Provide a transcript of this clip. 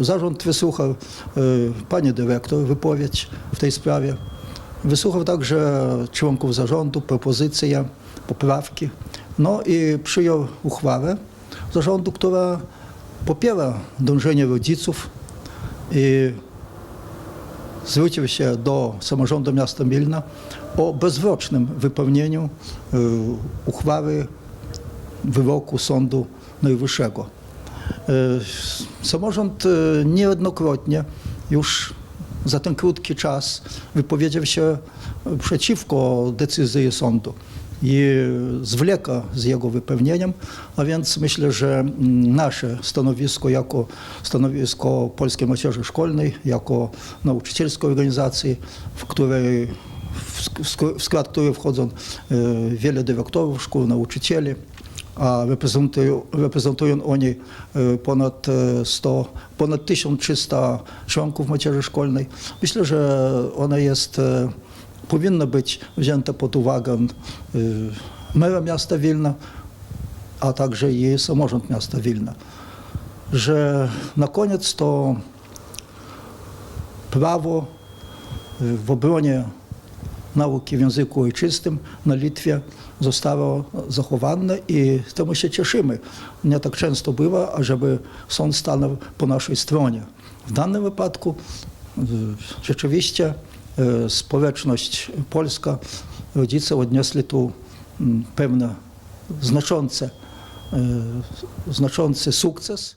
Zarząd wysłuchał e, pani dyrektor wypowiedź w tej sprawie. Wysłuchał także członków zarządu, propozycje, poprawki. No i przyjął uchwałę zarządu, która popiera dążenie rodziców i zwrócił się do samorządu miasta Milna o bezwrocznym wypełnieniu e, uchwały wyroku Sądu Najwyższego. E, Samorząd e, niejednokrotnie już za ten krótki czas wypowiedział się przeciwko decyzji sądu i zwleka z jego wypełnieniem, a więc myślę, że nasze stanowisko jako stanowisko Polskiej Młodzieży Szkolnej, jako nauczycielskiej organizacji, w której w skład której wchodzą e, wiele dyrektorów szkół, nauczycieli, a reprezentują, reprezentują oni e, ponad e, 100, ponad 1300 członków młodzieży szkolnej. Myślę, że ona jest, e, powinna być wzięta pod uwagę e, mera miasta Wilna, a także i samorząd miasta Wilna. Że na koniec to prawo e, w obronie temu się cieszymy. Nie tak często bywa, ażeby sąd stanął po naszej stronie. W danym wypadku y, rzeczywiście y, społeczność polska, rodzice odnieśli tu mm, pewne znaczące, y, znaczący sukces.